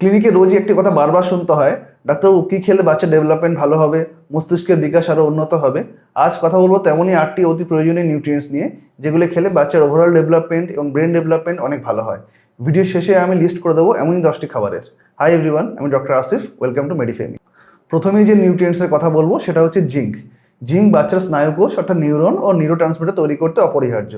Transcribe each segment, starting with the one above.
ক্লিনিকে রোজই একটি কথা বারবার শুনতে হয়, ডাক্তারবাবু কী খেলে বাচ্চার ডেভেলপমেন্ট ভালো হবে, মস্তিষ্কের বিকাশ আরও উন্নত হবে? আজ কথা বলব তেমনই আটটি অতি প্রয়োজনীয় নিউট্রিয়েন্টস নিয়ে, যেগুলো খেলে বাচ্চার ওভারঅল ডেভেলপমেন্ট এবং ব্রেন ডেভেলপমেন্ট অনেক ভালো হয়। ভিডিও শেষে আমি লিস্ট করে দেবো এমনই দশটি খাবারের। হাই এভরিওয়ান আমি doctor Asif welcome to Medifemi প্রথমেই যে নিউট্রিয়েন্টসের কথা বলব, সেটা হচ্ছে জিঙ্ক জিঙ্ক বাচ্চার স্নায়ুকোষ অর্থাৎ নিউরন ও নিউরো ট্রান্সমিটার তৈরি করতে অপরিহার্য,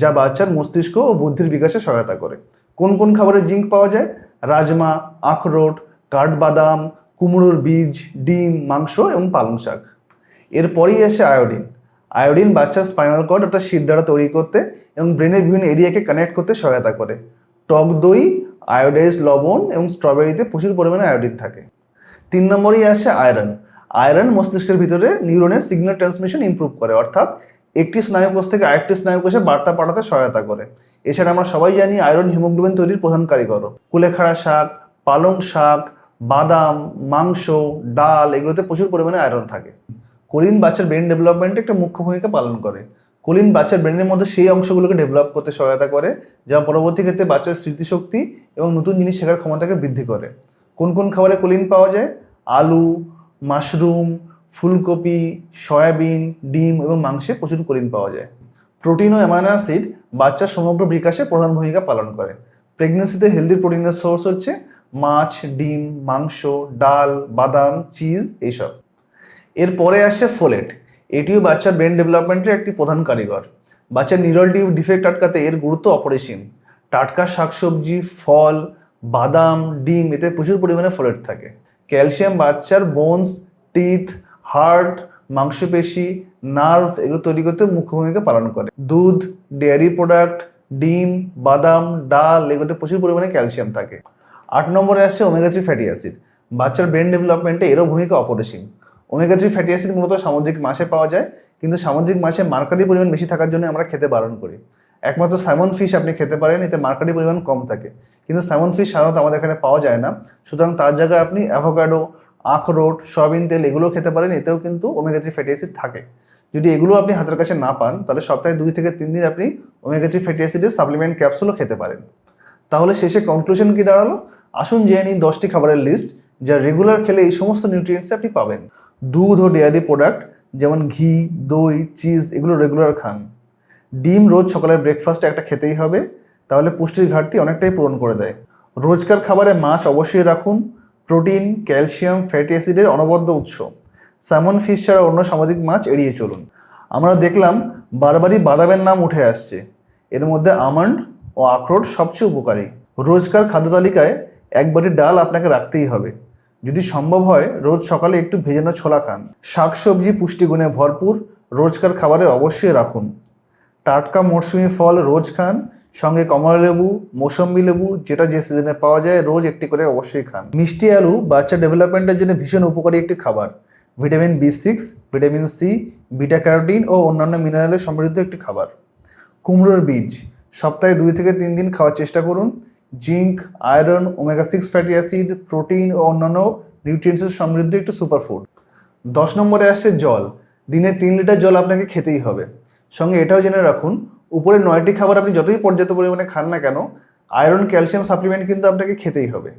যা বাচ্চার মস্তিষ্ক ও বুদ্ধির বিকাশে সহায়তা করে। কোন কোন খাবারে জিঙ্ক পাওয়া যায়? রাজমা, আখরোট, কাঠবাদাম, কুমড়োর বীজ, ডিম, মাংস এবং পালং শাক। এরপরেই আসে আয়োডিন। আয়োডিন বাচ্চার স্পাইনাল কর্ড অর্থাৎ শির দ্বারা তৈরি করতে এবং ব্রেনের বিভিন্ন এরিয়াকে কানেক্ট করতে সহায়তা করে। টক দই আয়োডাইজ লবণ এবং স্ট্রবেরিতে প্রচুর পরিমাণে আয়োডিন থাকে। তিন নম্বরেই আসে আয়রন। আয়রন মস্তিষ্কের ভিতরে নিউরনের সিগন্যাল ট্রান্সমিশন ইমপ্রুভ করে, অর্থাৎ একটি স্নায়ুকোষ থেকে আরেকটি স্নায়ুকোষে বার্তা পাঠাতে সহায়তা করে। এছাড়া আমরা সবাই জানি আয়রন হিমোগ্লোবিন তৈরির প্রধান কারিগর। কুলেখাড়া শাক, পালং শাক, বাদাম, মাংস, ডাল, এগুলোতে প্রচুর পরিমাণে আয়রন থাকে। কোলিন বাচ্চার ব্রেন ডেভেলপমেন্টে একটা মুখ্য ভূমিকা পালন করে। কোলিন বাচ্চার ব্রেনের মধ্যে সেই অংশগুলোকে ডেভেলপ করতে সহায়তা করে, যা পরবর্তী ক্ষেত্রে বাচ্চার স্মৃতিশক্তি এবং নতুন জিনিস শেখার ক্ষমতাকে বৃদ্ধি করে। কোন কোন খাবারে কোলিন পাওয়া যায়? আলু, মাশরুম, ফুলকপি, সয়াবিন, ডিম এবং মাংসে প্রচুর কোলিন পাওয়া যায়। প্রোটিন ও অ্যামাইনো অ্যাসিড বাচ্চার সমগ্র বিকাশে প্রধান ভূমিকা পালন করে। প্রেগনেন্সিতে হেলদি প্রোটিনের সোর্স হচ্ছে মাছ, ডিম, মাংস, ডাল, বাদাম চিজ এইসব। এরপরে আসছে ফোলেট এটিও বাচ্চার ব্রেন ডেভেলপমেন্টের একটি প্রধান কারিগর। বাচ্চার নিউরাল টিউব ডিফেক্ট আটকাতে এর গুরুত্ব অপরিসীম। টাটকা শাকসবজি, ফল, বাদাম, ডিম, এতে প্রচুর পরিমাণে ফোলেট থাকে। ক্যালসিয়াম বাচ্চার বোনস টিথ হার্ট মাংসপেশি নার্ভ এগুলো তৈরি করতে মুখ্য ভূমিকা পালন করে। দুধ, ডেয়ারি প্রোডাক্ট, ডিম, বাদাম, ডাল এগুলোতে প্রচুর পরিমাণে ক্যালসিয়াম থাকে। আট নম্বরে আসছে ওমেগা থ্রি ফ্যাটি অ্যাসিড বাচ্চার ব্রেন ডেভেলপমেন্টে এরও ভূমিকা অপরিসীম। ওমেগা থ্রি ফ্যাটি অ্যাসিড মূলত সামুদ্রিক মাছে পাওয়া যায়, কিন্তু সামুদ্রিক মাছে মার্কারি পরিমাণ বেশি থাকার জন্য আমরা খেতে বারণ করি। একমাত্র স্যামন ফিশ আপনি খেতে পারেন, এতে মার্কারি পরিমাণ কম থাকে। কিন্তু স্যামন ফিশ সাধারণত আমাদের এখানে পাওয়া যায় না। সুতরাং তার জায়গায় আপনি অ্যাভোকাডো আখরোট, সয়াবিন তেল এগুলো খেতে পারেন, এতেও কিন্তু ওমেগা থ্রি ফ্যাটি অ্যাসিড থাকে। যদি এগুলো আপনি হাতের কাছে না পান, তাহলে সপ্তাহে দুই থেকে তিন দিন আপনি ওমেগা থ্রি ফ্যাটি অ্যাসিডের সাপ্লিমেন্ট ক্যাপসুলও খেতে পারেন। তাহলে শেষে কনক্লুশন কি দাঁড়াল? আসুন জেনে নিই দশটি খাবারের লিস্ট যা রেগুলার খেলে এই সমস্ত নিউট্রিয়েন্টস আপনি পাবেন। দুধ ও ডেয়ারি প্রোডাক্ট যেমন ঘি, দই চিজ এগুলো রেগুলার খান। ডিম রোজ সকালের ব্রেকফাস্টে একটা খেতেই হবে, তাহলে পুষ্টির ঘাটতি অনেকটাই পূরণ করে দেয়। রোজকার খাবারে মাছ অবশ্যই রাখুন। প্রোটিন ক্যালসিয়াম ফ্যাটি অ্যাসিডের অনবদ্য উৎস। স্যামন ফিশ ছাড়া অন্য সামাজিক মাছ এড়িয়ে চলুন। আমরা দেখলাম বারবারই বাদামের নাম উঠে আসছে। এর মধ্যে আমন্ড ও আখরোট সবচেয়ে উপকারী। রোজকার খাদ্য তালিকায় একবারই ডাল আপনাকে রাখতেই হবে। যদি সম্ভব হয়, রোজ সকালে একটু ভেজানো ছোলা খান। শাকসবজি পুষ্টিগুণে ভরপুর, রোজকার খাবারে অবশ্যই রাখুন। টাটকা মরশুমি ফল রোজ খান। সঙ্গে কমলা লেবু, মৌসম্বি লেবু, যেটা যে সিজনে পাওয়া যায়, রোজ একটি করে অবশ্যই খান। মিষ্টি আলু বাচ্চা ডেভেলপমেন্টের জন্য ভীষণ উপকারী একটি খাবার। Vitamin B six vitamin C beta carotene ও অন্যান্য মিনারেলে সমৃদ্ধ একটি খাবার। কুমড়োর বীজ, সপ্তাহে দুই থেকে তিন দিন খাওয়ার চেষ্টা করুন। Zinc, iron omega six fatty acid, protein ও অন্যান্য নিউট্রিয়েন্টসের সমৃদ্ধ একটি সুপারফুড দশ নম্বরে আসছে জল। দিনে তিন লিটার জল আপনাকে খেতেই হবে। সঙ্গে এটাও জেনে রাখুন, উপরে নয়টি খাবার আপনি যতই পর্যাপ্ত পরিমাণে খান না কেন, আয়রন, ক্যালসিয়াম সাপ্লিমেন্ট কিন্তু আপনাকে খেতেই হবে।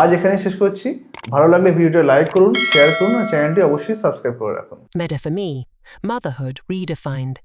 আজ এখানে শেষ করছি। ভালো লাগলে ভিডিওটা লাইক করুন শেয়ার করুন আর চ্যানেলটি অবশ্যই সাবস্ক্রাইব করে রাখুন Meta for Me, Motherhood Redefined.